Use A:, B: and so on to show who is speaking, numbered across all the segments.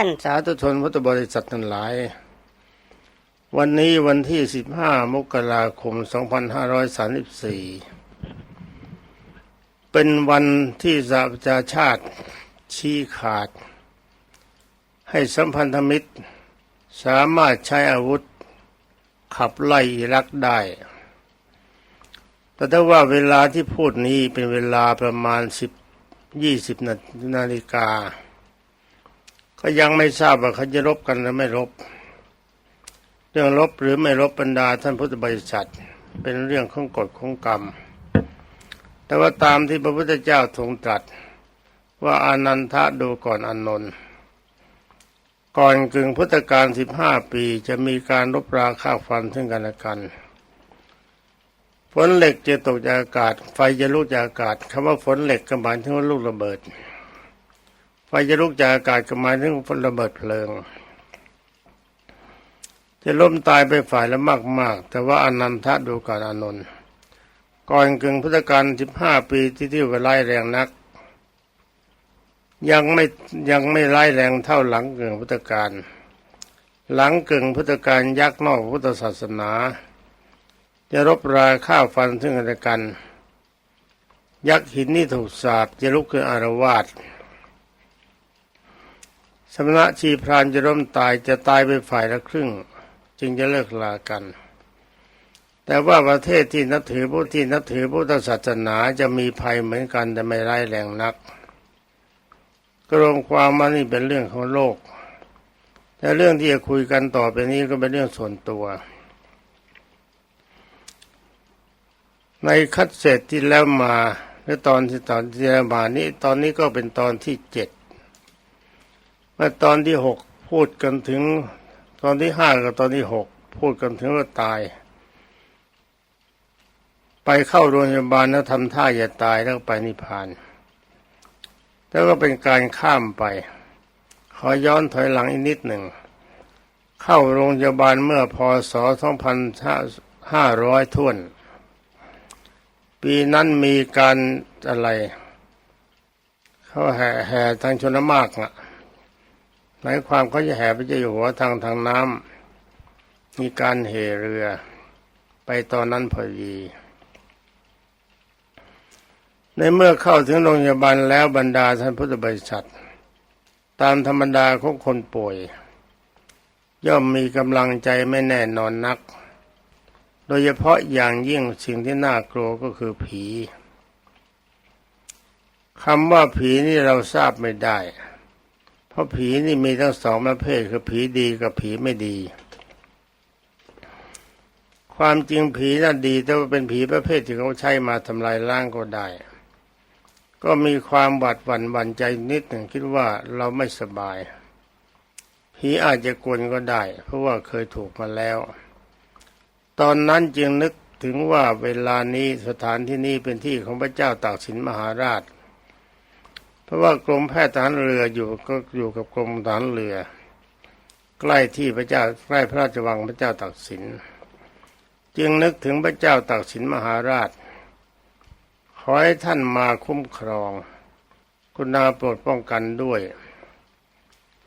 A: ท่านสาธุชนพุทธบริษัททั้งหลาย วันนี้วันที่ 15 มกราคม 2534 เป็นวันที่สหประชาชาติชี้ขาด ให้สัมพันธมิตรสามารถใช้อาวุธขับไล่อิรักได้ แต่ถ้าว่าเวลาที่พูดนี้เป็นเวลาประมาณ 10 20 นานาฬิกา ก็ยังไม่ทราบว่าเขาจะรบกันหรือไม่รบ เรื่องรบหรือไม่รบบรรดาท่านพุทธบริษัท เป็นเรื่องของกฎของกรรม แต่ว่าตามที่พระพุทธเจ้าทรงตรัส ว่าอานันทะดูก่อนอานนท์ก่อนกึ่งพุทธกาลสิบห้าปีจะมีการรบราฆ่าฟันซึ่งกันและกันฝนเหล็กจะตกจากอากาศ ไฟจะลุกจากอากาศคำว่าฝนเหล็กก็หมายถึงว่าลูกระเบิด ไฟจะลุกจากอากาศก็หมายถึงฝนระเบิดเพลิง จะล้มตายไปฝ่ายละมากมากๆแต่ว่าอนันทะดูก่อนอานนท์ก่อนกึ่งพุทธกาลสิบห้าปีที่ที่ว่าไล่แรงนัก ยังไม่ยังไม่ไล่แรงเท่าหลังกึ่งพุทธกาลหลังกึ่งพุทธกาลยักษ์นอกพุทธศาสนา จะรบราฆ่าฟันซึ่งกันและกัน ยักษ์หินนี่ถูกสาบจะลุกขึ้นอารวาส สมณะชีพรานจะร่มตายจะตายไปฝ่ายละครึ่ง จึงจะเลิกลากัน แต่ว่าประเทศที่นับถือผู้ที่นับถือพุทธศาสนาจะมีภัยเหมือนกันแต่ไม่ร้ายแรงนักกรวมความมานี่เป็นเรื่องของโลก แต่เรื่องที่จะคุยกันต่อไปนี้ก็เป็นเรื่องส่วนตัว ในคัดเสร็จที่แล้วมาหรือตอนที่ตอนที่แล้วมานี้ตอนนี้ก็เป็นตอนที่เจ็ด มื่อตอนที่หกพูดกันถึง ตอนที่ห้ากับตอนที่หกพูดกันถึงว่าตาย ไปเข้าโรงพยาบาลแล้วทำท่าอย่าตายแล้วไปนิพพานแล้วก็เป็นการข้ามไป ขอย้อนถอยหลังอีกนิดหนึ่ง เข้าโรงพยาบาลเมื่อพศ2500ท่วน ปีนั้นมีการอะไร เขาแห่แห่ทางชนมากอะ หมายความเขาจะแห่พระเจ้าอยู่หัวทางทางน้ำมีการเหเรือ ไปตอนนั้นพอดี ในเมื่อเข้าถึงโรงพยาบาลแล้วบรรดาท่านพุทธบริษัท ตามธรรมดาของคนป่วย ย่อมมีกำลังใจไม่แน่นอนนัก โดยเฉพาะอย่างยิ่งสิ่งที่น่ากลัวก็คือผีคำว่าผีนี่เราทราบไม่ได้ ราะผีนี่มีทั้งสองประเภทคือผีดีกับผีไม่ดี ความจริงผีน่ะดี แต่ว่าเป็นผีประเภทที่เขาใช้มาทำลายล้างก็ได้ ก็มีความหวาดหวั่นหวั่นใจนิดหนึ่งคิดว่าเราไม่สบาย ผีอาจจะกวนก็ได้ เพราะว่าเคยถูกมาแล้ว ตอนนั้นจึงนึกถึงว่าเวลานี้สถานที่นี้เป็นที่ของพระเจ้าตากสินมหาราช เพราะว่ากรมแพทย์ทหารเรืออยู่ก็อยู่กับกรมทหารเรือ ใกล้ที่พระเจ้าใกล้พระราชวังพระเจ้าตากสิน จึงนึกถึงพระเจ้าตากสินมหาราช ขอให้ท่านมาคุ้มครอง คุณนาโปรดป้องกันด้วย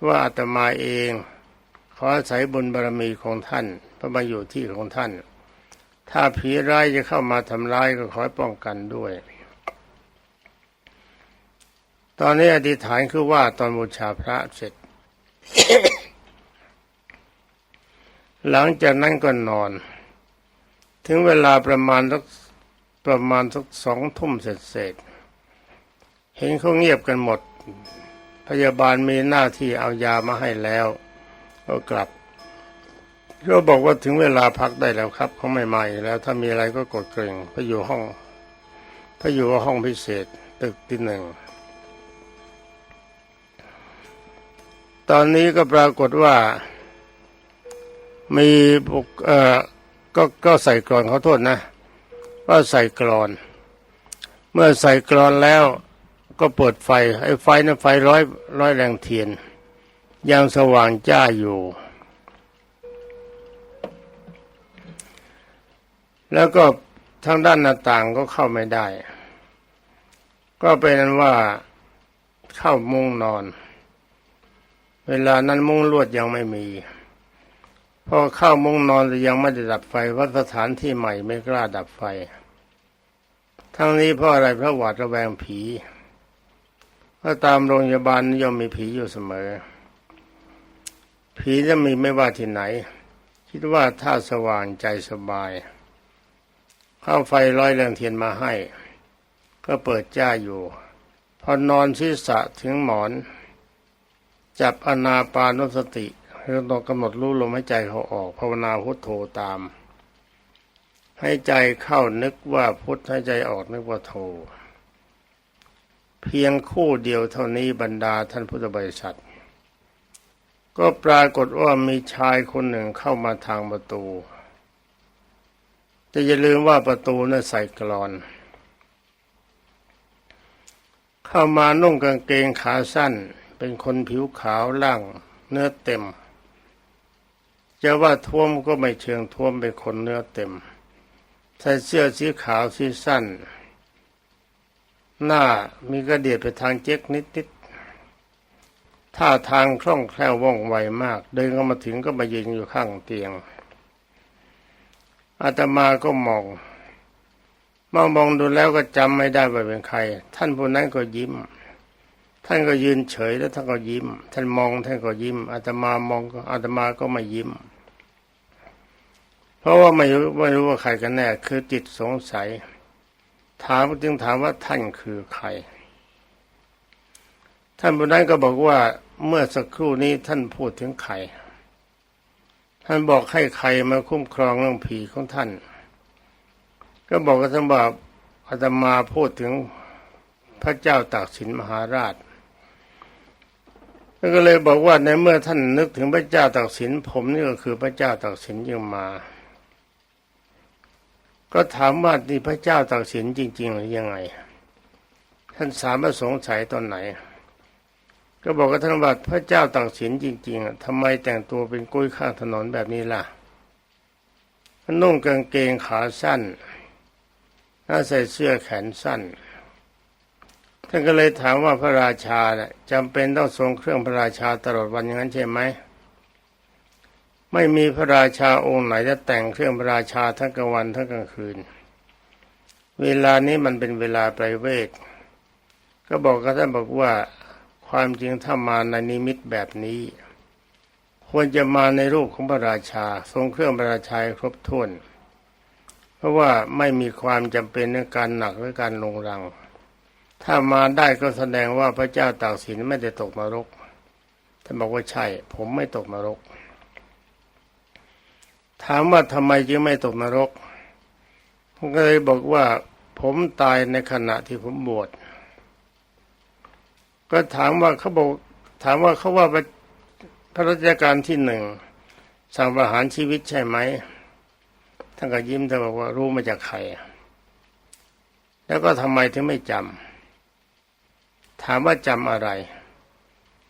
A: ว่าอาตมาเองขออาศัยบุญบารมีของท่านพระมาอยู่ที่ของท่าน ถ้าผีร้ายจะเข้ามาทำร้ายก็ขอป้องกันด้วย ตอนนี้อธิษฐานคือว่าตอนบูชาพระเสร็จ หลังจากนั้นก็นอน ถึงเวลาประมาณสักประมาณสักสองทุ่มเสร็จเสร็จเห็นเขาเงียบกันหมด พยาบาลมีหน้าที่เอายามาให้แล้ว ก็กลับก็บอกว่าถึงเวลาพักได้แล้วครับเขาไม่มาอีกแล้ว ถ้ามีอะไรก็กดเกรงพระอยู่ห้องพระอยู่ห้องพิเศษ ตึกที่หนึ่ง ตอนนี้ก็ปรากฏว่ามีบุกเอ่อก็ก็ใส่กรอนขอโทษนะก็ใส่กรอน เมื่อใส่กรอนแล้วก็เปิดไฟไอ้ไฟนั้นไฟร้อยร้อยแรงเทียนยังสว่างจ้าอยู่ แล้วก็ทางด้านหน้าต่างก็เข้าไม่ได้ ก็เป็นนั้นว่าเข้ามุ้งนอน เวลานั้นมุ้งลวดยังไม่มี พอเข้ามุ้งนอนแต่ยังไม่ได้ดับไฟวัดสถานที่ใหม่ไม่กล้าดับไฟ ทั้งนี้เพราะอะไรเพราะหวาดระแวงผีเพราะตามโรงพยาบาลย่อมมีผีอยู่เสมอ ผีจะมีไม่ว่าที่ไหน คิดว่าถ้าสว่างใจสบาย เข้าไฟร้อยแรงเทียนมาให้ ก็เปิดจ้าอยู่ พอนอนศีรษะถึงหมอน จับอนาปานุสติคือต้องกำหนดรู้ลมหายใจเขาออก ภาวนาพุทโธตาม ให้ใจเข้านึกว่าพุทให้ใจออกนึกว่าโธเพียงคู่เดียวเท่านี้บรรดาท่านพุทธบริษัท ก็ปรากฏว่ามีชายคนหนึ่งเข้ามาทางประตูจะอย่าลืมว่าประตูนั้นใส่กรอน เข้ามานุ่งกางเกงขาสั้น เป็นคนผิวขาวล่าง เนื้อเต็ม จะว่าท้วมก็ไม่เชิงท้วมเป็นคนเนื้อเต็ม ใส่เสื้อสีขาวสีสั้น หน้ามีกระเดียดไปทางเจ๊กนิดๆท่าทางคล่องแคล่วว่องไวมาก เดินเข้ามาถึงก็มายืนอยู่ข้างเตียงอาตมาก็มองมองมองดูแล้วก็จำไม่ได้ว่าเป็นใคร ท่านผู้นั้นก็ยิ้ม ท่านก็ยืนเฉยแล้วท่านก็ยิ้ม ท่านมองท่านก็ยิ้มอาตมามองก็อาตมาก็ไม่ยิ้ม เพราะว่าไม่รู้ไม่รู้ว่าใครกันแน่ คือจิตสงสัย ถามจึงถามว่าท่านคือใคร ท่านผู้นั้นก็บอกว่าเมื่อสักครู่นี้ท่านพูดถึงใคร ท่านบอกให้ใครมาคุ้มครองเรื่องผีของท่าน ก็บอกกับท่านว่าอาตมาพูดถึงพระเจ้าตากสินมหาราช ก็เลยบอกว่าในเมื่อท่านนึกถึงพระเจ้าตากสินผมนี่ก็คือพระเจ้าตากสินยังมา ก็ถามว่านี่พระเจ้าตากสินจริง ๆ หรือยังไง ท่านสามารถสงสัยตอนไหน ก็บอกกับท่านว่าพระเจ้าตากสินจริงๆอะทำไมแต่งตัวเป็นกุ้ยข้างถนนแบบนี้ล่ะนุ่งกางเกงขาสั้นน่าใส่เสื้อแขนสั้น ท่านก็เลยถามว่าพระราชาเนี่ยจำเป็นต้องทรงเครื่องพระราชาตลอดวันอย่างนั้นใช่ไหมไม่มีพระราชาองค์ไหนจะแต่งเครื่องพระราชาทั้งกลางวันทั้งกลางคืน เวลานี้มันเป็นเวลาไพรเวทก็บอกกับท่านบอกว่าความจริงถ้ามาในนิมิตแบบนี้ ควรจะมาในรูปของพระราชา ทรงเครื่องพระราชาครบถ้วน เพราะว่าไม่มีความจำเป็นในการหนักหรือการลงรัง ถ้ามาได้ก็แสดงว่าพระเจ้าตากสินไม่ได้ตกนรกท่านบอกว่าใช่ ผมไม่ตกนรก ถามว่าทำไมจึงไม่ตกนรกผมก็เลยบอกว่า ผมตายในขณะที่ผมบวชก็ถามว่าเขาบอกถามว่าเขาว่าพระระราชการที่หนึ่งสั่งประหารชีวิตใช่ไหมท่านก็ยิ้มแต่บอกว่ารู้มาจากใคร แล้วก็ทำไมถึงไม่จำ ถามว่าจำอะไร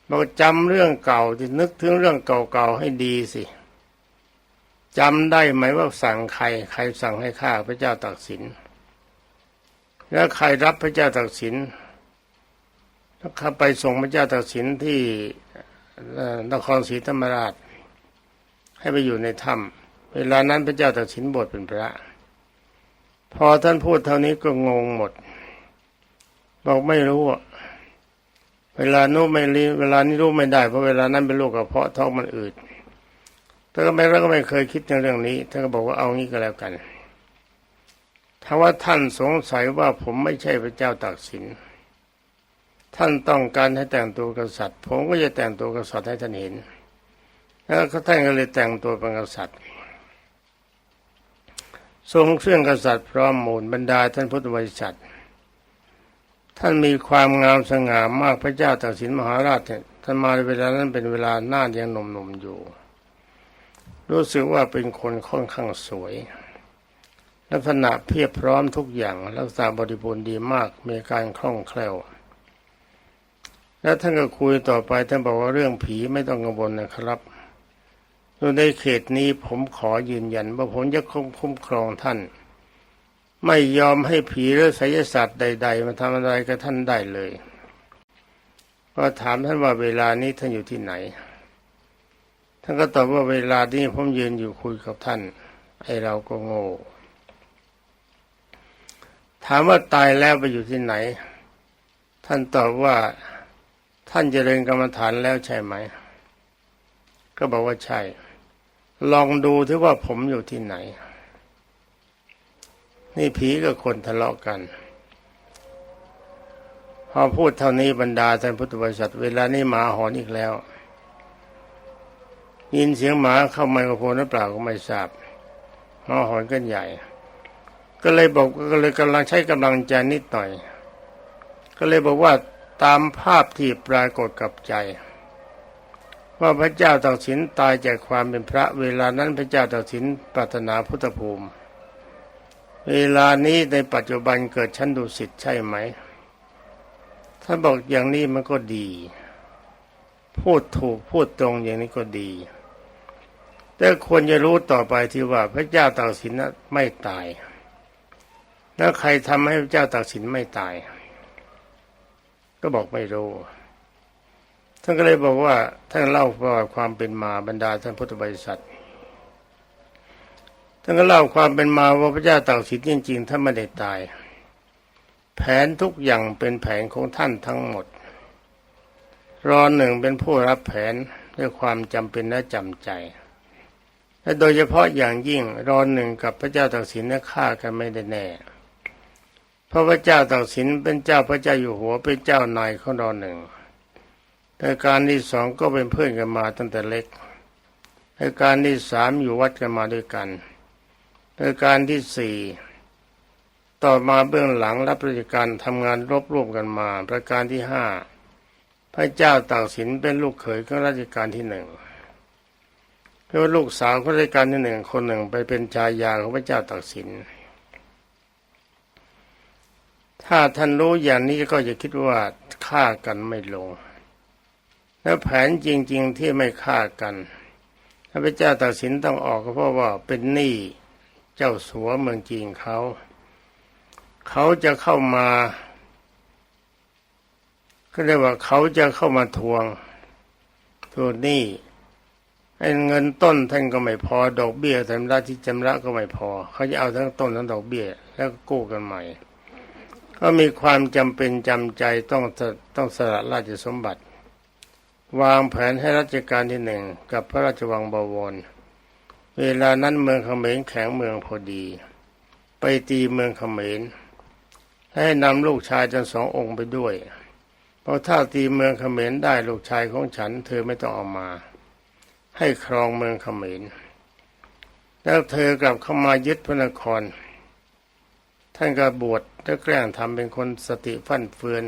A: บอกจำเรื่องเก่าที่นึกถึงเรื่องเก่าๆให้ดีสิจำได้ไหมว่าสั่งใคร ใครสั่งให้ฆ่าพระเจ้าตากสิน แล้วใครรับพระเจ้าตากสินแล้วข้าไปส่งพระเจ้าตากสินที่นครศรีธรรมราช ให้ไปอยู่ในถ้ำเวลานั้นพระเจ้าตากสินบวชเป็นพระ พอท่านพูดเท่านี้ก็งงหมด บอกไม่รู้อะ เวลานู้ไม่รีเวลานี้รู้ไม่ได้เพราะเวลานั้นเป็นโรคกระเพาะท้องมันอืดแต่ก็ไม่แล้วก็ไม่เคยคิดในเรื่องนี้ท่านก็บอกว่าเอางี้ก็แล้วกัน ถ้าว่าท่านสงสัยว่าผมไม่ใช่พระเจ้าตากสิน ท่านต้องการให้แต่งตัวกษัตริย์ ผมก็จะแต่งตัวกษัตริย์ให้ท่านเห็น แล้วท่านก็เลยแต่งตัวเป็นกษัตริย์ ทรงเครื่องกษัตริย์พร้อมมูลบรรดาท่านพุทธบริษัท ท่านมีความงามสง่ามากพระเจ้าตากสินมหาราชเนี่ยท่านมาในเวลานั้นเป็นเวลาหน้ายังหนุ่มๆอยู่ รู้สึกว่าเป็นคนค่อนข้างสวย ลักษณะเพียบพร้อมทุกอย่างลักษณะบริบูรณ์ดีมากมีการคล่องแคล่ว แล้วท่านก็คุยต่อไปท่านบอกว่าเรื่องผีไม่ต้องกังวลนะครับในเขตนี้ผมขอยืนยันว่าผมจะคุ้มครองท่าน ไม่ยอมให้ผีหรือไสยศาสตร์ใด ๆ มาทำอะไรกับท่านได้เลย ก็ถามท่านว่าเวลานี้ท่านอยู่ที่ไหน ท่านก็ตอบว่าเวลานี้ผมยืนอยู่คุยกับท่าน ไอเราก็โง่ ถามว่าตายแล้วไปอยู่ที่ไหน ท่านตอบว่าท่านเจริญกรรมฐานแล้วใช่ไหม ก็บอกว่าใช่ ลองดูที่ว่าผมอยู่ที่ไหน นี่ผีกับคนทะเลาะกัน พอพูดเท่านี้บรรดาท่านพุทธบริษัทเวลานี้หมาหอนอีกแล้ว ยินเสียงหมาเข้าไมโครโฟนหรือเปล่าก็ไม่ทราบหมาหอนกันใหญ่ ก็เลยบอกก็เลยกำลังใช้กำลังใจนิดหน่อย ก็เลยบอกว่าตามภาพที่ปรากฏกับใจ ว่าพระเจ้าตากสินตายจากความเป็นพระเวลานั้นพระเจ้าตากสินปรารถนาพุทธภูมิ เวลานี้ในปัจจุบันเกิดชั้นดุสิตใช่ไหมท่าบอกอย่างนี้มันก็ดี พูดถูกพูดตรงอย่างนี้ก็ดี แต่ควรจะรู้ต่อไปที่ว่าพระเจ้าตากสินไม่ตาย แล้วใครทำให้พระเจ้าตากสินไม่ตาย ก็บอกไม่รู้ ท่านก็เลยบอกว่าท่านเล่าประวัติความเป็นมาบรรดาท่านพุทธบริษัท ท่านก็เล่าความเป็นมาว่าพระเจ้าตากสินจริงๆท่านไม่ได้ตาย แผนทุกอย่างเป็นแผนของท่านทั้งหมด รอหนึ่งเป็นผู้รับแผนด้วยความจำเป็นและจำใจ และโดยเฉพาะอย่างยิ่งรอหนึ่งกับพระเจ้าตากสินนี่ยฆ่ากันไม่ได้แน่เพราะพระเจ้าตากสินเป็นเจ้าพระเจ้าอยู่หัวเป็นเจ้านายของรอหนึ่งแต่การที่สองก็เป็นเพื่อนกันมาตั้งแต่เล็กในการที่สามอยู่วัดกันมาด้วยกัน ในการที่สี่ต่อมาเบื้องหลังรับราชการทำงานรบร่วมกันมา ประการที่ห้าพระเจ้าตากสินเป็นลูกเขยของราชการที่หนึ่งเพราะว่าลูกสาวของราชการที่หนึ่งคนหนึ่งไปเป็นชายาของพระเจ้าตากสิน ถ้าท่านรู้อย่างนี้ก็จะคิดว่าฆ่ากันไม่ลง แล้วแผนจริง ๆที่ไม่ฆ่ากันพระเจ้าตากสินต้องออกก็เพราะว่าเป็นหนี้ เจ้าสัวเมืองจีนเขาเขาจะเข้ามาก็เรียกว่าเขาจะเข้ามาทวงทวงหนี้ไอ้เงินต้นท่านก็ไม่พอ ดอกเบี้ยชำระที่ชำระก็ไม่พอ เขาจะเอาทั้งต้นทั้งดอกเบี้ย แล้วก็กู้กันใหม่ ก็มีความจำเป็นจำใจต้องต้องสละราชสมบัติ วางแผนให้รัชกาลที่หนึ่งกับพระราชวังบวร เวลานั้นเมืองเขมรแข็งเมืองพอดี ไปตีเมืองเขมรให้นำลูกชายทั้งสององค์ไปด้วย เพราะถ้าตีเมืองเขมรได้ลูกชายของฉัน เธอไม่ต้องเอามา ให้ครองเมืองเขมรแล้วเธอกลับเข้ามายึดพระนคร ท่านก็บวชแล้วแกล้งทำเป็นคนสติฟั่นเฟือน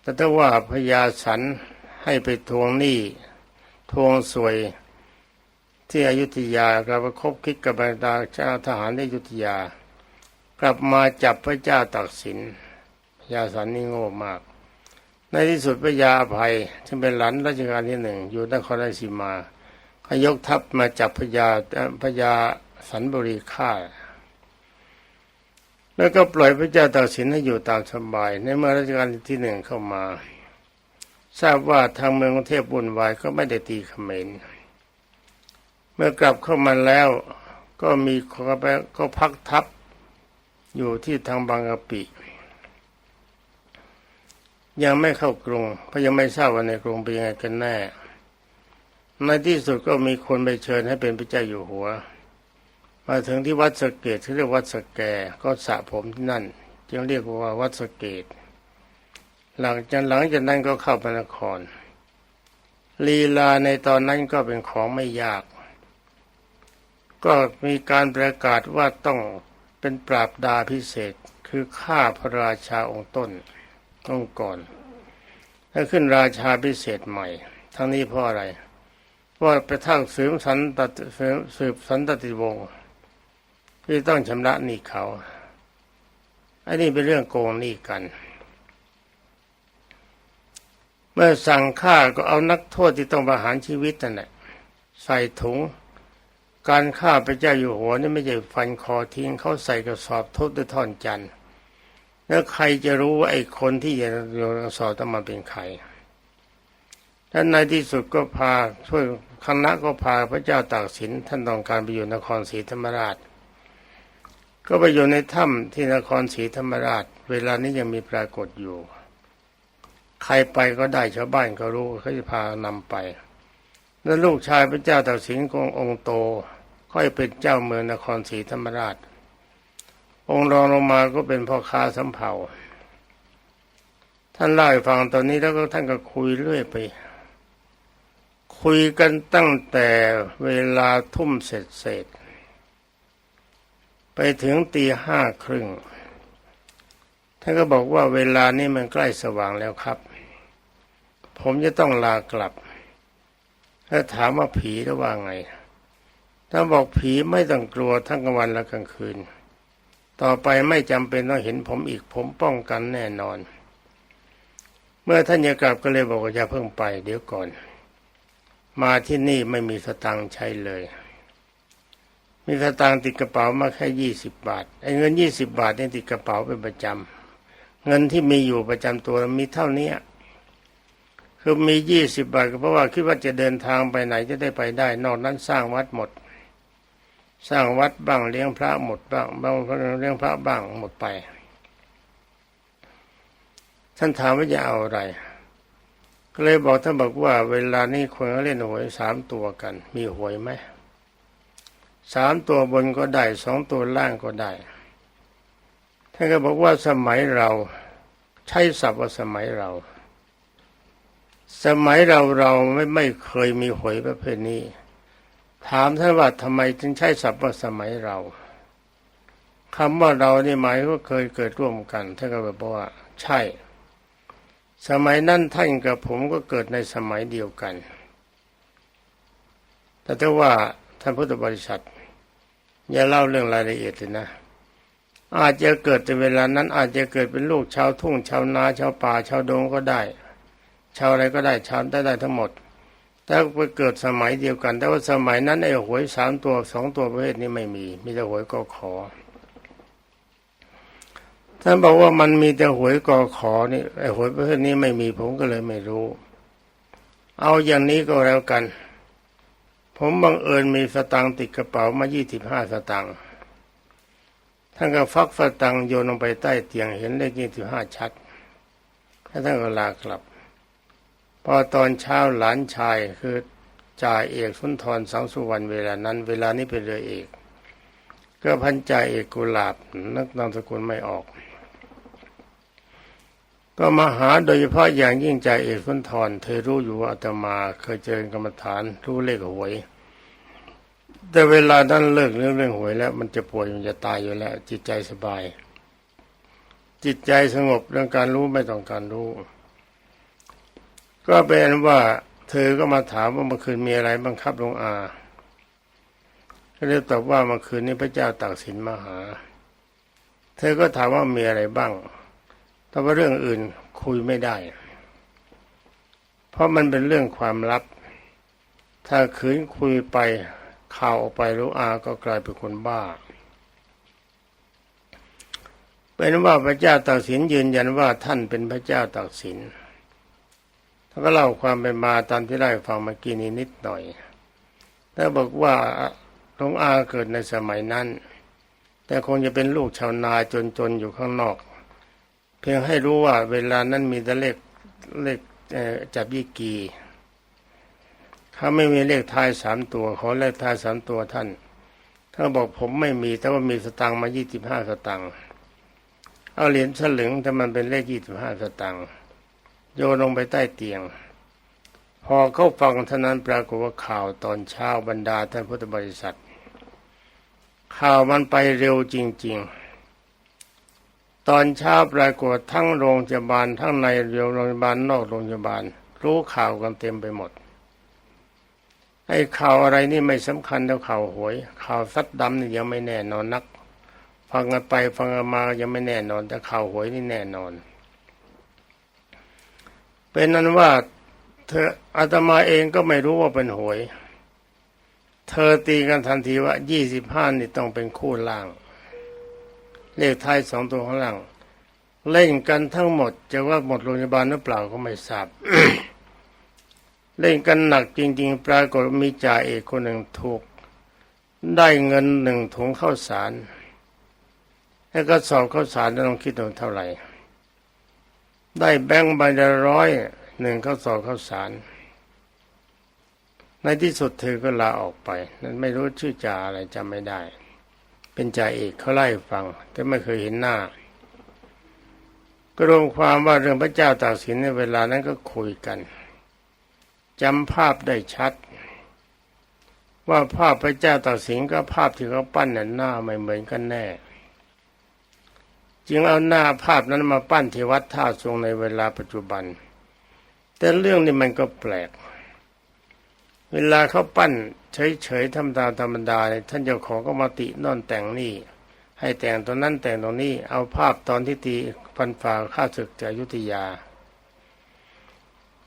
A: แต่ถ้าว่าพญาสันให้ไปทวงหนี้ทวงสวย ที่อยุธยากลับมาคบคิดกับบรรดาเจ้าทหารในอยุธยา กลับมาจับพระเจ้าตักสินพญาสันนี่โง่มาก ในที่สุดพระยาอภัยซึ่งเป็นหลานรัชกาลที่หนึ่งอยู่นครราชสีมาเขยกทัพมาจับพญาพญาสันบุรีฆ่าแล้วก็ปล่อยพระเจ้าตากสินให้อยู่ตามสบาย ในเมื่อรัชกาลที่หนึ่งเข้ามา ทราบว่าทางเมืองกรุงเทพบุญวายก็ไม่ได้ตีเขมร เมื่อกลับเข้ามาแล้วก็มีก็พักทัพอยู่ที่ทางบางกะปิ ยังไม่เข้ากรุงเพราะยังไม่ทราบว่าในกรุงเป็นยังไงกันแน่ ในที่สุดก็มีคนไปเชิญให้เป็นพระเจ้าอยู่หัว มาถึงที่วัดสเกตที่เรียกวัดสแกก็สระผมที่นั่น จึงเรียกว่าวัดสเกต หลังจากหลังจากนั้นก็เข้าพระนครลีลาในตอนนั้นก็เป็นของไม่ยาก ก็มีการประกาศว่าต้องเป็นปราบดาพิเศษคือฆ่าพระราชาองค์ต้นองค์ก่อนแล้วขึ้นราชาพิเศษใหม่ ทั้งนี้เพราะอะไรเพราะไปทั้งสืบสันตติสืบสันตติวงศ์ที่ต้องชำระหนี้เขาอันนี้เป็นเรื่องโกงหนี้กัน เมื่อสั่งฆ่าก็เอานักโทษที่ต้องประหารชีวิตนั่นแหละใส่ถุง การฆ่าพระเจ้าอยู่หัวนี่ไม่ใช่ฟันคอทิ้งเขาใส่กระสอบทุบด้วยท่อนจันทร์แล้วใครจะรู้ว่าไอ้คนที่จะโยนสอบต้องมาเป็นใครท่านในที่สุดก็พาช่วยคณะก็พาพระเจ้าตากสินท่านต้องการไปอยู่นครศรีธรรมราช ก็ไปอยู่ในถ้ำที่นครศรีธรรมราช เวลานี้ยังมีปรากฏอยู่ ใครไปก็ได้ชาวบ้านก็รู้เขาจะพานำไป แล้วลูกชายพระเจ้าตากสินกงองค์โต ค่อยเป็นเจ้าเมืองนครศรีธรรมราช องค์รองลงมาก็เป็นพ่อค้าสำเภาท่านเล่าให้ฟังตอนนี้แล้วก็ท่านก็คุยเรื่อยไป คุยกันตั้งแต่เวลาทุ่มเสร็จเสร็จไปถึงตีห้าครึ่งท่านก็บอกว่าเวลานี้มันใกล้สว่างแล้วครับ ผมจะต้องลากลับ ถ้าถามว่าผีรือว่าไง ถ้าบอกผีไม่ต้องกลัวทั้งกลางวันและกลางคืน ต่อไปไม่จำเป็นต้องเห็นผมอีกผมป้องกันแน่นอน เมื่อท่านจะกลับก็เลยบอกว่าอย่าเพิ่งไป เดี๋ยวก่อน มาที่นี่ไม่มีสตังค์ใช้เลย มีสตางค์ติดกระเป๋ามาแค่ยี่สิบบาทไอ้เงินยี่สิบบาทนี่ติดกระเป๋าเป็นประจำเงินที่มีอยู่ประจำตัวมีเท่านี้คือมียี่สิบบาทก็เพราะว่าคิดว่าจะเดินทางไปไหนจะได้ไปได้ นอกนั้นสร้างวัดหมด สร้างวัดบ้างเลี้ยงพระหมดบ้างบางเลี้ยงพระบ้างหมดไป ท่านถามว่าจะเอาอะไร ก็เลยบอกท่านบอกว่า เวลานี้คนเขาเล่นหวยสามตัวกัน มีหวยไหมสามตัวบนก็ได้สองตัวล่างก็ได้ ท่านก็บอกว่าสมัยเราใช้ศัพท์ว่าสมัยเรา สมัยเราเราไม่ไม่เคยมีหวยประเภทนี้ ถามท่านว่าทำไมจึงใช้ศัพท์ว่าสมัยเราคำว่าเรานี่หมายว่าเคยเกิดร่วมกันท่านก็บอกว่า ใช่ สมัยนั้นท่านกับผมก็เกิดในสมัยเดียวกัน แต่ถ้าว่าท่านพุทธบริษัทอย่าเล่าเรื่องรายละเอียดเลยนะ อาจจะเกิดในเวลานั้น อาจจะเกิดเป็นลูกชาวทุ่งชาวนาชาวป่าชาวดงก็ได้ ชาวอะไรก็ได้ชาวได้ได้ทั้งหมด แต่ไปเกิดสมัยเดียวกัน แต่ว่าสมัยนั้นไอ้หวยสามตัวสองตัวประเภทนี้ไม่มี มีแต่หวยกอขอท่านบอกว่ามันมีแต่หวยกอขอนี่ไอ้หวยประเภทนี้ไม่มีผมก็เลยไม่รู้ เอาอย่างนี้ก็แล้วกัน ผมบังเอิญมีสตังค์ติดกระเป๋ามายี่สิบห้าสตังค์ท่านก็ฟักสตังค์โยนลงไปใต้เตียงเห็นเลขยี่สิบห้าชัดแล้วท่านก็ลากลับ พอตอนเช้าหลานชายคือจ่าเอกสุนทรสังสุวรรณเวลานั้น เวลานี้เป็นเรือเอกก็พันจ่าเอกกุหลาบนักนามสกุลไม่ออก ก็มาหาโดยเฉพาะอย่างยิ่งจ่าเอกสุนทรเธอรู้อยู่ว่าอาตมาเคยเจอกรรมฐานรู้เลขหวย แต่เวลานั้นเลิกเรื่องเรื่องหวยแล้ว มันจะป่วยมันจะตายอยู่แล้ว จิตใจสบาย จิตใจสงบเรื่องการรู้ไม่ต้องการรู้ ก็เป็นว่าเธอก็มาถามว่าเมื่อคืนมีอะไรบังคับลงอาก็เลยตอบว่าเมื่อคืนนี้พระเจ้าตากสินมาหา เธอก็ถามว่ามีอะไรบ้าง แต่ว่าเรื่องอื่นคุยไม่ได้ เพราะมันเป็นเรื่องความลับ ถ้าคืนคุยไปข่าวออกไปรู้อาก็กลายเป็นคนบ้า เป็นว่าพระเจ้าตากสินยืนยันว่าท่านเป็นพระเจ้าตากสิน ท่านก็เล่าความเป็นมาตามที่ได้ฟังเมื่อกี้นี้นิดหน่อย แล้วบอกว่าหลวงอาเกิดในสมัยนั้น แต่คงจะเป็นลูกชาวนาจนๆอยู่ข้างนอก เพียงให้รู้ว่าเวลานั้นมีแต่เลขเลขจับยี่กีเขาไม่มีเลขท้ายสามตัวขอเลขท้ายสามตัวท่านท่านบอกผมไม่มีแต่ว่ามีสตังค์มายี่สิบห้าสตังค์เอาเหรียญสลึงแต่มันเป็นเลขยี่สิบห้าสตังค์ โยนลงไปใต้เตียง พอเข้าฟังเท่านั้นปรากฏว่าข่าวตอนเช้าบรรดาท่านพุทธบริษัท ข่าวมันไปเร็วจริง ๆ ตอนเช้าปรากฏทั้งโรงพยาบาลทั้งในโรงพยาบาลนอกโรงพยาบาล รู้ข่าวกันเต็มไปหมดไอ้ข่าวอะไรนี่ไม่สำคัญเท่าข่าวหวย ข่าวซัดดำนี่ยังไม่แน่นอนนัก ฟังกันไปฟังกันมายังไม่แน่นอน แต่ข่าวหวยนี่แน่นอน เป็นนั้นว่าเธออาตมาเองก็ไม่รู้ว่าเป็นหวย เธอตีกันทันทีว่ายี่สิบห้านี่ต้องเป็นคู่ล่าง เลขท้ายสองตัวข้างล่าง เล่นกันทั้งหมด จะว่าหมดโรงพยาบาลหรือเปล่าก็ไม่ทราบเล่นกันหนักจริง ๆ ปรากฏมีจ่าเอกคนหนึ่งถูก ได้เงินหนึ่งถุงข้าวสาร แล้วก็สอบข้าวสารต้องคิดดูเท่าไหร่ ได้แบงค์ใบละร้อยหนึ่งข้าวสอบข้าวสาร ในที่สุดเธอก็ลาออกไป นั้นไม่รู้ชื่อจ่าอะไรจำไม่ได้ เป็นจ่าเอกเขาไล่ฟัง แต่ไม่เคยเห็นหน้า ก็รวมความว่าเรื่องพระเจ้าตากสินในเวลานั้นก็คุยกันจำภาพได้ชัด ว่าภาพพระเจ้าตากสินกับภาพที่เขาปั้นน่ะหน้าไม่เหมือนกันแน่ จึงเอาหน้าภาพนั้นมาปั้นที่วัดท่าทรงในเวลาปัจจุบัน แต่เรื่องนี้มันก็แปลก เวลาเขาปั้นเฉยๆธรรมดาธรรมดาเนี่ยท่านเจ้าของก็มาตินอนแต่งนี่ ให้แต่งตรงนั้นแต่งตรงนี้เอาภาพตอนที่ตีพันฝ่าข้าศึกจากยุธยา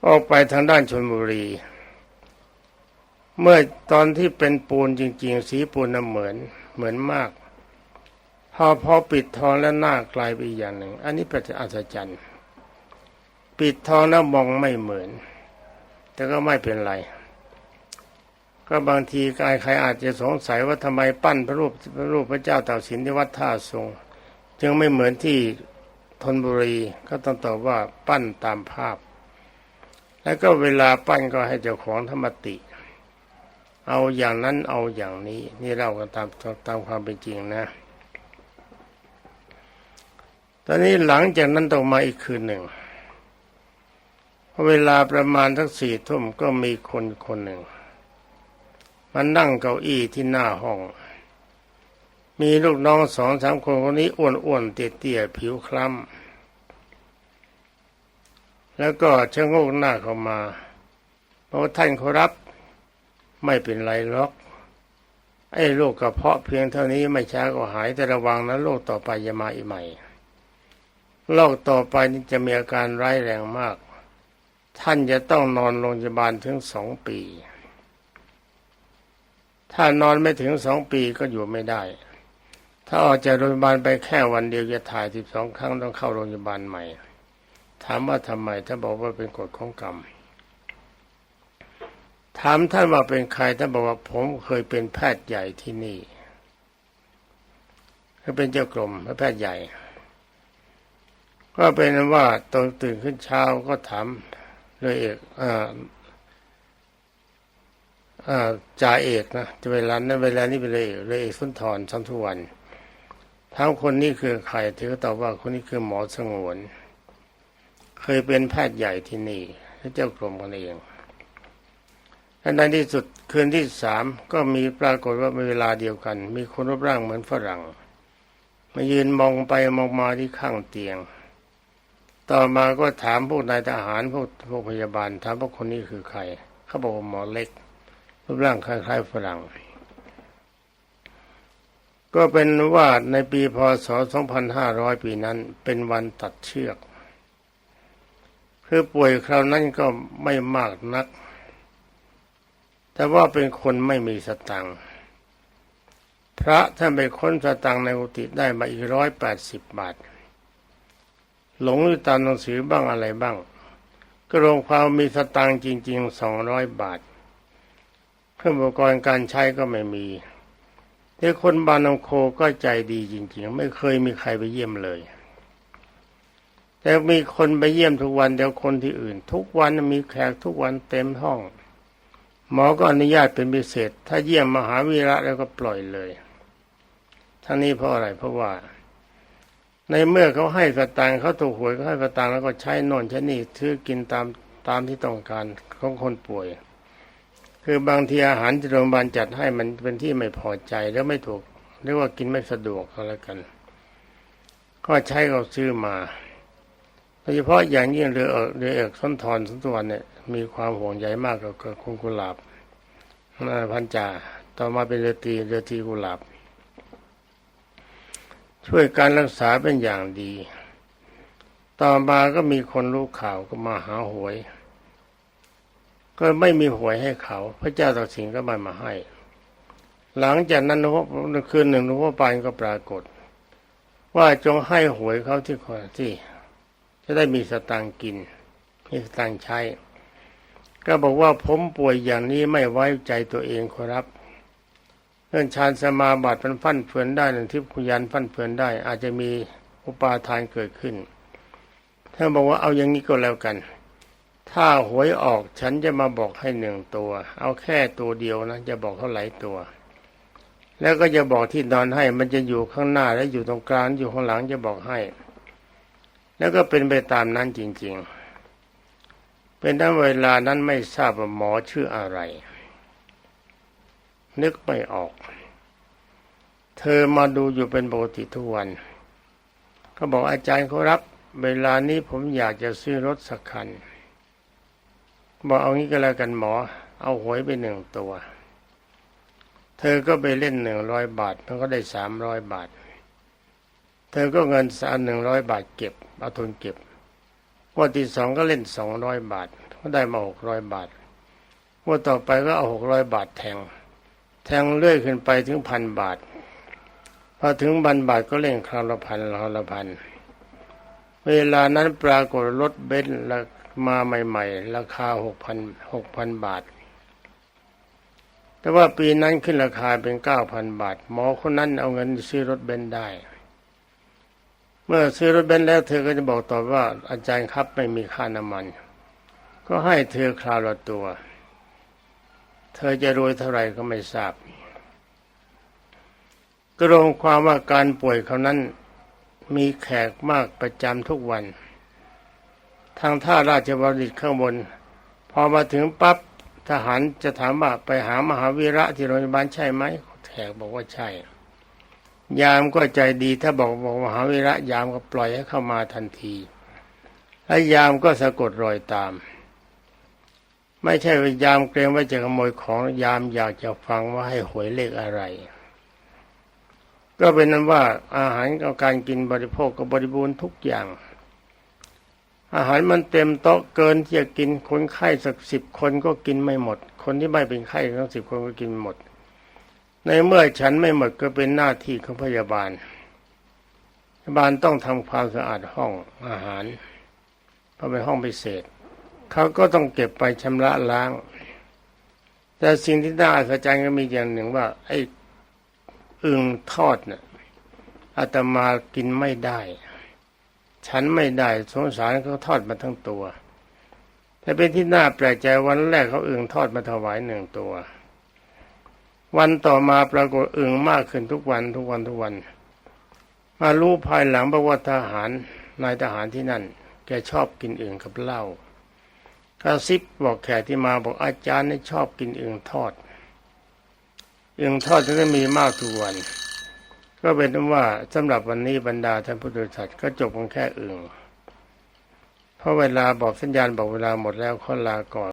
A: ออกไปทางด้านชนบุรี เมื่อตอนที่เป็นปูนจริง ๆ สีปูนน่ะเหมือนเหมือนมาก อพอปิดทองแล้วหน้ากลายไปอีกอย่างหนึ่ง อันนี้เป็นอัศจรรย์ ปิดทองแล้วมองไม่เหมือน แต่ก็ไม่เป็นไร ก็บางทีใครใครอาจจะสงสัยว่าทำไมปั้นพระรูปพระรูปพระเจ้าตากสินที่วัดท่าทรง จึงไม่เหมือนที่ธนบุรีก็ต้องตอบว่าปั้นตามภาพ แล้วก็เวลาปั้นก็ให้เจ้าของธรรมติ เอาอย่างนั้นเอาอย่างนี้ นี่เรากันตามตามความเป็นจริงนะ ตอนนี้หลังจากนั้นต่อมาอีกคืนหนึ่งเวลาประมาณทั้งสี่ทุ่มก็มีคนคนหนึ่งมันนั่งเก้าอี้ที่หน้าห้อง มีลูกน้องสองสามคนคนนี้อ้วนๆเตี้ยๆผิวคล้ำแล้วก็ชะโงกหน้าเข้ามาบอกว่าท่านขอรับไม่เป็นไรหรอก ไอ้โรคกระเพาะเพียงเท่านี้ไม่ช้าก็หายแต่ระวังนะโรคต่อไปจะมาอีกใหม่ โรคต่อไปนี่จะมีอาการร้ายแรงมาก ท่านจะต้องนอนโรงพยาบาลถึงสองปี ถ้านอนไม่ถึงสองปีก็อยู่ไม่ได้ ถ้าออกจากโรงพยาบาลไปแค่วันเดียวจะถ่ายสิบสองครั้งต้องเข้าโรงพยาบาลใหม่ ถามว่าทำไมท่านบอกว่าเป็นกฎของกรรมถามท่านว่าเป็นใครท่านบอกว่าผมเคยเป็นแพทย์ใหญ่ที่นี่ก็เป็นเจ้ากรมและแพทย์ใหญ่ ก็เป็นว่าตอนตื่นขึ้นเช้าก็ถามเลยเอกอ่าจ่าเอกนะเวลานั้นเวลานี้เป็นเลยเอกเลยเอกสุนทรสัมทุวันถามคนนี้คือใครเธอก็ตอบว่าคนนี้คือหมอสงวน เคยเป็นแพทย์ใหญ่ที่นี่และเจ้ากรมกันเองและในที่สุดคืนที่สามก็มีปรากฏว่าเวลาเดียวกัน มีคนรูปร่างเหมือนฝรั่ง มายืนมองไปมองมาที่ข้างเตียง ต่อมาก็ถามพวกนายทหารพวกพวกพยาบาลถามว่าคนนี้คือใคร เขาบอกว่าหมอเล็กรูปร่างคล้ายๆฝรั่ง ก็เป็นว่าในปีพศ 2500 ปีนั้น เป็นวันตัดเชือก คือป่วยคราวนั้นก็ไม่มากนัก แต่ว่าเป็นคนไม่มีสตังค์พระท่านไปค้นสตังค์ในกุฏิได้มาอีกร้อยแปดสิบบาท หลงอยู่ตามหนังสือบ้างอะไรบ้าง ก็รวมความมีสตังค์จริงๆสองร้อยบาทเครื่องอุปกรณ์การใช้ก็ไม่มีแต่คนบานองโคก็ใจดีจริงๆ ไม่เคยมีใครไปเยี่ยมเลย แต่มีคนไปเยี่ยมทุกวันเดียวคนที่อื่น ทุกวันมีแขกทุกวันเต็มห้อง หมอก็อนุญาตเป็นพิเศษ ถ้าเยี่ยมมหาวีระแล้วก็ปล่อยเลย ทั้งนี้เพราะอะไรเพราะว่า ในเมื่อเขาให้สตางค์เขาถูกหวยเขาให้สตางค์แล้วก็ใช้นอนใช้นี่ซื้อกินตามตามที่ต้องการของคนป่วย คือบางทีอาหารที่โรงพยาบาลจัดให้มันเป็นที่ไม่พอใจแล้วไม่ถูกเรียกว่ากินไม่สะดวกก็แล้วกัน ก็ใช้เขาซื้อมาโดยเฉพาะอย่างยิ่งเรือเอกเรือเอกส้นทอนสุนทรเนี่ยมีความห่วงใยมากกับคุณกุหลาบพันจ่าต่อมาเป็นเรือตีเรือตีกุหลาบ ช่วยการรักษาเป็นอย่างดี ต่อมาก็มีคนรู้ข่าวก็มาหาหวย ก็ไม่มีหวยให้เขา พระเจ้าตากสินก็ไม่มาให้ หลังจากนั้นหลวงพ่อคืนหนึ่งหลวงพ่อปานก็ปรากฏ ว่าจงให้หวยเขาที่คนที่จะได้มีสตางค์กินมีสตางค์ใช้ ก็บอกว่าผมป่วยอย่างนี้ไม่ไว้ใจตัวเองขอรับ เรื่องฌานสมาบัติมันฟั่นเฟือนได้หนึ่งทิพยานฟั่นเฟือนได้ อาจจะมีอุปาทานเกิดขึ้นท่านบอกว่าเอาอย่างนี้ก็แล้วกัน ถ้าหวยออกฉันจะมาบอกให้หนึ่งตัว เอาแค่ตัวเดียวนะจะบอกเท่าไหร่ตัว แล้วก็จะบอกที่นอนให้ มันจะอยู่ข้างหน้าและอยู่ตรงกลางอยู่ข้างหลังจะบอกให้ แล้วก็เป็นไปตามนั้นจริง ๆ เป็นทั้งเวลานั้นไม่ทราบว่าหมอชื่ออะไร นึกไม่ออก เธอมาดูอยู่เป็นปกติทุกวันก็บอกอาจารย์เขารับ เวลานี้ผมอยากจะซื้อรถสักคัน บอกเอางี้ก็แล้วกันหมอ เอาหวยไปหนึ่งตัว เธอก็ไปเล่นหนึ่งร้อยบาทมันก็ได้สามร้อยบาท เธอก็เงินสามหนึ่งร้อยบาทเก็บเอาทุนเก็บวันที่สองก็เล่นสองร้อยบาทก็ได้มาหกร้อยบาทวันต่อไปก็เอาหกร้อยบาทแทง แทงเลื่อยขึ้นไปถึงพันบาท พอถึงพันบาทก็เล่นคราวละพันคราวละพัน เวลานั้นปรากฏรถเบนซ์มาใหม่ ๆ ราคาหกพันหกพันบาท แต่ว่าปีนั้นขึ้นราคาเป็นเก้าพันบาท หมอคนนั้นเอาเงินซื้อรถเบนซ์ได้ เมื่อซื้อรถเบนซ์แล้วเธอก็จะบอกต่อว่าอาจารย์ครับไม่มีค่าน้ำมัน ก็ให้เธอคราวละตัว เธอจะรวยเท่าไหร่ก็ไม่ทราบกรวมความว่าการป่วยเขานั้นมีแขกมากประจำทุกวัน ทางท่าราชบริตข้างบน พอมาถึงปั๊บทหารจะถามว่าไปหามหาวีระที่โรงพยาบาลใช่ไหมแขกบอกว่าใช่ ยามก็ใจดีถ้าบอกบอกมหาวีระยามก็ปล่อยให้เข้ามาทันทีและยามก็สะกดรอยตาม ไม่ใช่ว่ายามเกรงว่าจะขโมยของยามอยากจะฟังว่าให้หวยเลขอะไร ก็เป็นนั้นว่าอาหารกับการกินบริโภคก็บริบูรณ์ทุกอย่าง อาหารมันเต็มโต๊ะเกินที่จะกินคนไข้สักสิบคนก็กินไม่หมด คนที่ไม่เป็นไข้ทั้งสิบคนก็กินหมด ในเมื่อฉันไม่หมดก็เป็นหน้าที่ของพยาบาลพยาบาลต้องทำความสะอาดห้องอาหารเพราะเป็นห้องพิเศษ เขาก็ต้องเก็บไปชำระล้าง แต่สิ่งที่น่าอัศจรรย์ก็มีอย่างหนึ่งว่า ไอ้อึ่งทอดเน่ะอาตมากินไม่ได้ ฉันไม่ได้สงสารเขาทอดมาทั้งตัวแต่เป็นที่น่าแปลกใจวันแรกเขาอึ่งทอดมาถวายหนึ่งตัว วันต่อมาปรากฏอึ่งมากขึ้นทุกวันทุกวันทุกวัน มารู้ภายหลังบอกว่าทหารนายทหารที่นั่น แกชอบกินอึ่งกับเหล้า กระซิบบอกแขกที่มาบอกอาจารย์นี่ชอบกินอึ่งทอดอึ่งทอดจะได้มีมากทุกวัน ก็เป็นว่าสำหรับวันนี้บรรดาท่านผู้โดยสารก็จบกันแค่อึ่งเพราะเวลาบอกสัญญาณบอกเวลาหมดแล้วขอลาก่อน